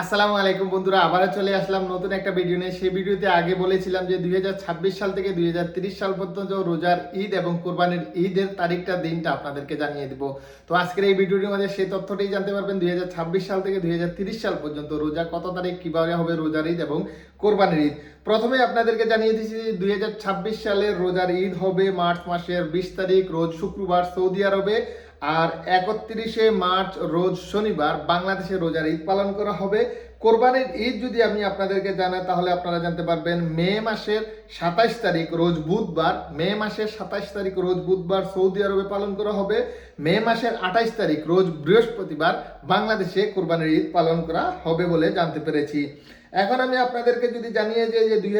আসসালামু আলাইকুম বন্ধুরা, আবারও চলে আসলাম নতুন একটা ভিডিও নিয়ে। সেই ভিডিওতে আগে বলেছিলাম যে দুই হাজার ছাব্বিশ সাল থেকে দুই সাল পর্যন্ত রোজার ঈদ এবং কোরবানির ঈদের তারিখটা, দিনটা আপনাদেরকে জানিয়ে দিব। তো আজকের এই ভিডিওটির মধ্যে সেই তথ্যটাই জানতে পারবেন, দুই হাজার ছাব্বিশ সাল থেকে দুই সাল পর্যন্ত রোজা কত তারিখ, কীভাবে হবে রোজার ঈদ এবং কোরবানির ঈদ। প্রথমে আপনাদেরকে জানিয়ে দিচ্ছি দুই হাজার ছাব্বিশ সালের রোজার ঈদ হবে মার্চ মাসের বিশ তারিখ, রোজ শুক্রবার সৌদি আরবে আর একত্রিশে মার্চ রোজ শনিবার বাংলাদেশে রোজার ঈদ পালন করা হবে। কোরবানির ঈদ যদি আমি আপনাদেরকে জানাই, তাহলে আপনারা জানতে পারবেন মে মাসের সাতাইশ তারিখ রোজ বুধবার, মে মাসের সাতাইশ তারিখ রোজ বুধবার সৌদি আরবে পালন করা হবে। মে মাসের আঠাইশ তারিখ রোজ বৃহস্পতিবার বাংলাদেশে কোরবানির ঈদ পালন করা হবে বলে জানতে পেরেছি। এখন আমি আপনাদেরকে যদি জানিয়ে যে দুই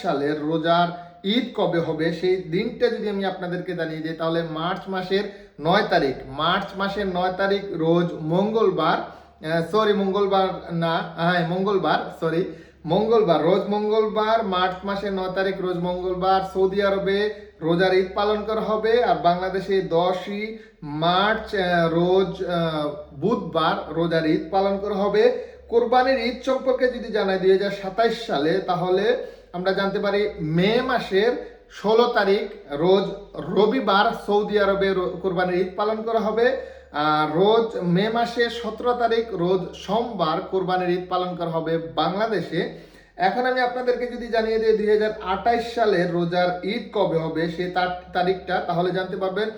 সালের রোজার ঈদ কবে হবে? সেই দিনটা যদি আমি আপনাদেরকে জানিয়ে দিই, তাহলে মার্চ মাসের নয় তারিখ। মার্চ মাসের নয় তারিখ রোজ মঙ্গলবার সরি মঙ্গলবার না হ্যাঁ মঙ্গলবার সরি মঙ্গলবার, রোজ মঙ্গলবার, মার্চ মাসের নয় তারিখ রোজ মঙ্গলবার, সৌদি আরবে রোজার ঈদ পালন করা হবে, আর বাংলাদেশে দশই মার্চ রোজ বুধবার রোজার ঈদ পালন করা হবে। কোরবানির ঈদ সম্পর্কে যদি জানাই, দুই সালে, তাহলে আমরা জানতে পারি মে মাসের ষোলো তারিখ, রোজ রবিবার সৌদি আরবে কোরবানির ঈদ পালন করা হবে। আর রোজ মে মাসের সতেরো তারিখ, রোজ সোমবার কোরবানির ঈদ পালন করা হবে বাংলাদেশে। এখন আমি আপনাদেরকে যদি জানিয়ে দিই, দুই সালের রোজার ঈদ কবে হবে সে তার তারিখটা, তাহলে জানতে পারবেন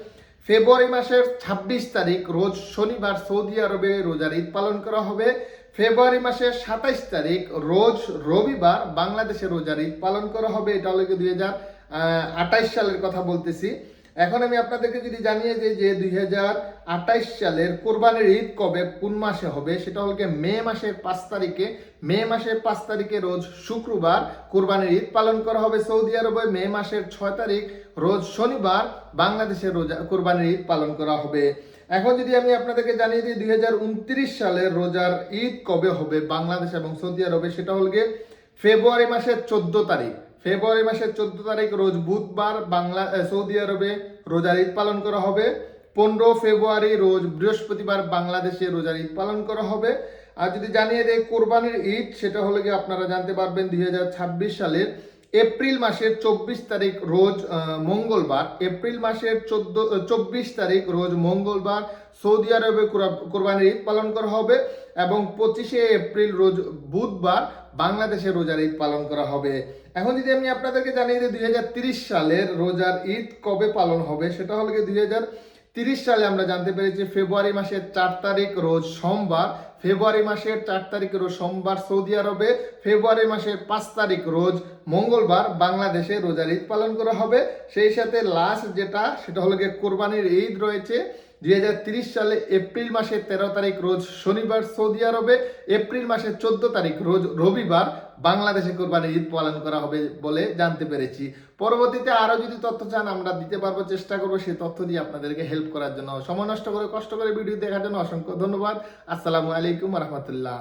ফেব্রুয়ারি মাসের ২৬ তারিখ, রোজ শনিবার সৌদি আরবে রোজার ঈদ পালন করা হবে। ফেব্রুয়ারি মাসের সাতাইশ তারিখ, রোজ রবিবার বাংলাদেশে রোজার ঈদ পালন করা হবে। এটা হলো দুই হাজার আঠাইশ সালের কথা বলতেছি। এখন আমি আপনাদেরকে যদি জানিয়ে যে যে দুই সালের কোরবানির ঈদ কবে, কোন মাসে হবে, সেটা হলকে মে মাসের পাঁচ তারিখে। মে মাসের পাঁচ তারিখে রোজ শুক্রবার কোরবানির ঈদ পালন করা হবে সৌদি আরবে। মে মাসের ছয় তারিখ, রোজ শনিবার বাংলাদেশের রোজা, কোরবানির ঈদ পালন করা হবে। এখন যদি আমি আপনাদেরকে জানিয়ে দিই, দুই হাজার উনত্রিশ সালের রোজার ঈদ কবে হবে, বাংলাদেশ এবং সৌদি আরবে, সেটা হল গিয়ে ফেব্রুয়ারি মাসের চোদ্দ তারিখ। ফেব্রুয়ারি মাসের চোদ্দ তারিখ রোজ বুধবার বাংলা সৌদি আরবে রোজার ঈদ পালন করা হবে। পনেরো ফেব্রুয়ারি রোজ বৃহস্পতিবার বাংলাদেশে রোজার ঈদ পালন করা হবে। আর যদি জানিয়ে দেয় কোরবানির ঈদ, সেটা হলো গিয়ে আপনারা জানতে পারবেন দুই হাজার ছাব্বিশ সালের এপ্রিল মাসের চব্বিশ তারিখ রোজ মঙ্গলবার। এপ্রিল মাসের চোদ্দ চব্বিশ তারিখ রোজ মঙ্গলবার সৌদি আরবে কোরবানির ঈদ পালন করা হবে এবং পঁচিশে এপ্রিল রোজ বুধবার বাংলাদেশে রোজার ঈদ পালন করা হবে। এখন যদি আমি আপনাদেরকে জানিয়ে দিই, দুই হাজার তিরিশ সালের রোজার ঈদ কবে পালন হবে, সেটা হলো গিয়ে দুই হাজার তিরিশ সালে আমরা জানতে পেরেছি, ফেব্রুয়ারি মাসের চার তারিখ রোজ সোমবার। ফেব্রুয়ারি মাসের চার তারিখ রোজ সোমবার সৌদি আরবে, ফেব্রুয়ারি মাসের পাঁচ তারিখ রোজ মঙ্গলবার বাংলাদেশে রোজার ঈদ পালন করা হবে। সেই সাথে লাস্ট যেটা, সেটা হলো গিয়ে কোরবানির ঈদ রয়েছে। দুই সালে এপ্রিল মাসের তেরো তারিখ রোজ শনিবার সৌদি আরবে, এপ্রিল মাসের চোদ্দ তারিখ রোজ রবিবার বাংলাদেশে কোরবানির ঈদ পালন করা হবে বলে জানতে পেরেছি। পরবর্তীতে আরও যদি তথ্য চান, আমরা দিতে পারব, চেষ্টা করব সেই তথ্য দিয়ে আপনাদেরকে হেল্প করার জন্য। সময় নষ্ট করে, কষ্ট করে ভিডিও দেখার জন্য অসংখ্য ধন্যবাদ। আসসালামু আলাইকুম রহমতুল্লাহ।